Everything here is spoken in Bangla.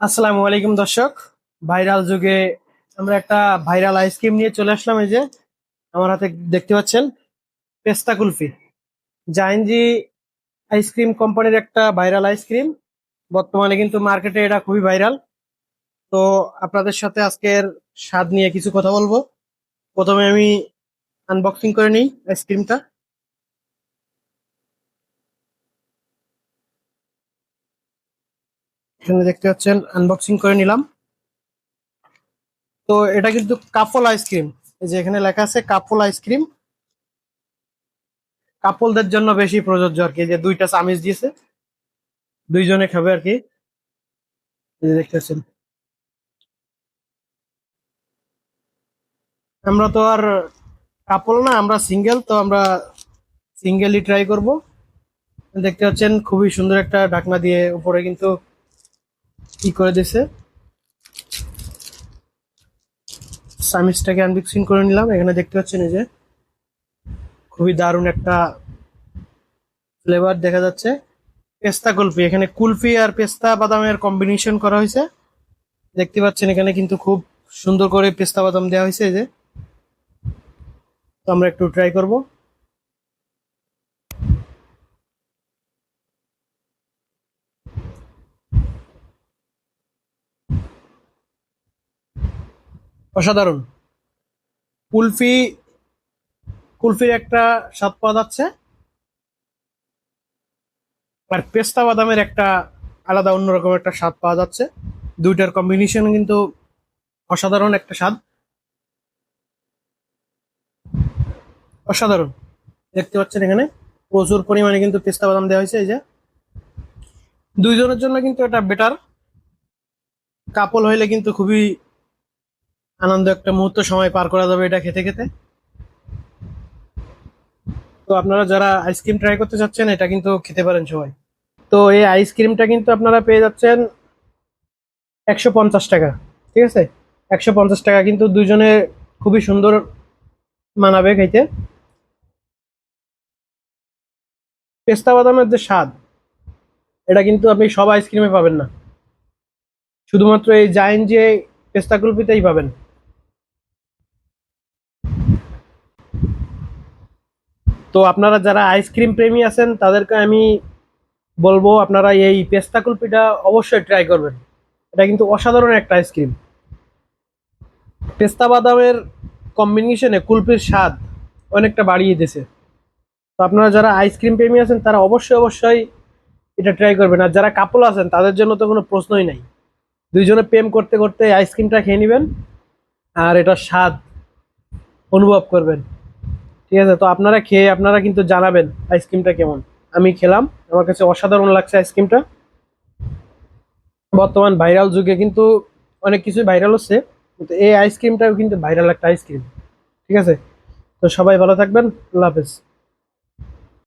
আসসালামু আলাইকুম দর্শক। ভাইরাল যুগে আমরা একটা ভাইরাল আইসক্রিম নিয়ে চলে আসলাম এই যে, আমার হাতে দেখতে পাচ্ছেন, পেস্তা কুলফি। জাইনজি আইসক্রিম কোম্পানির একটা ভাইরাল আইসক্রিম বর্তমানে কিন্তু মার্কেটে এটা খুবই ভাইরাল। তো আপনাদের সাথে আজকের স্বাদ নিয়ে কিছু কথা বলব। প্রথমে আমি আনবক্সিং করে নিই আইসক্রিমটা এখানে দেখতে পাচ্ছেন আনবক্সিং করে নিলাম। তো এটা কিন্তু কাপল আইসক্রিম এই যে এখানে লেখা আছে কাপল আইসক্রিম কাপলদের জন্য বেশি প্রযোজ্য আর কি। যে দুইটা চামিচ দিয়েছে, দুইজনে খাবে আর কি। এই যে দেখতে পাচ্ছেন। আমরা তো আর কাপল না, আমরা সিঙ্গেল তো আমরা সিঙ্গেলই ট্রাই করব। দেখতে পাচ্ছেন, খুবই সুন্দর একটা ঢাকনা দিয়ে উপরে কিন্তু কি করে দিছে? সামিজটাকে আনবক্সিং করে নিলাম। এখানে দেখতে পাচ্ছেন এই যে, খুবই দারুণ একটা ফ্লেভার দেখা যাচ্ছে। পেস্তা কুলফি, এখানে কুলফি আর পেস্তা বাদামের কম্বিনেশন করা হয়েছে। দেখতে পাচ্ছেন এখানে কিন্তু খুব সুন্দর করে পেস্তা বাদাম দেওয়া হয়েছে এই যে। তো আমরা একটু ট্রাই করব। অসাধারণ। কুলফি, কুলফির একটা স্বাদ পাওয়া যাচ্ছে। আর পেস্তা বাদামের একটা আলাদা অন্যরকম একটা স্বাদ পাওয়া যাচ্ছে। দুইটার কম্বিনেশন কিন্তু অসাধারণ একটা স্বাদ। অসাধারণ। দেখতে পাচ্ছেন এখানে প্রচুর পরিমাণে কিন্তু পেস্তা বাদাম দেওয়া হয়েছে এই যে। দুইজনের জন্য কিন্তু এটা বেটার কাপল হইলে কিন্তু খুবই আনন্দ একটা মুহূর্ত সময় পার করা যাবে এটা খেতে খেতে। তো আপনারা যারা আইসক্রিম ট্রাই করতে চাচ্ছেন, এটা কিন্তু খেতে পারেন সবাই। তো এই আইসক্রিমটা কিন্তু আপনারা পেয়ে যাচ্ছেন একশো পঞ্চাশ টাকা, ঠিক আছে? একশো পঞ্চাশ টাকা কিন্তু দুজনে খুবই সুন্দর মানাবে খাইতে পেস্তা বাদামের যে স্বাদ, এটা কিন্তু আপনি সব আইসক্রিমে পাবেন না। শুধুমাত্র এই জায়েন্ট যে পেস্তা কুলপিতেই পাবেন। তো আপনারা যারা আইসক্রিম প্রেমী আছেন, তাদেরকে আমি বলব আপনারা এই পেস্তা কুলপিটা অবশ্যই ট্রাই করবেন। এটা কিন্তু অসাধারণ একটা আইসক্রিম পেস্তা বাদামের কম্বিনেশনে কুলপির স্বাদ অনেকটা বাড়িয়ে দিয়েছে। তো আপনারা যারা আইসক্রিম প্রেমী আছেন, তারা অবশ্যই অবশ্যই এটা ট্রাই করবেন। আর যারা কাপল আছেন, তাদের জন্য তো কোনো প্রশ্নই নাই। দুইজনে প্রেম করতে করতে আইসক্রিমটা খেয়ে নেবেন, আর এটার স্বাদ অনুভব করবেন। ঠিক আছে, তো আপনারা খেয়ে আপনারা কিন্তু জানাবেন আইসক্রিমটা কেমন। আমি খেলাম, আমার কাছে অসাধারণ লাগছে আইসক্রিমটা। বর্তমান ভাইরাল যুগে কিন্তু অনেক কিছুই ভাইরাল হচ্ছে, কিন্তু এই আইসক্রিমটাও কিন্তু ভাইরাল একটা আইসক্রিম। ঠিক আছে, তো সবাই ভালো থাকবেন, আল্লাহ হাফেজ।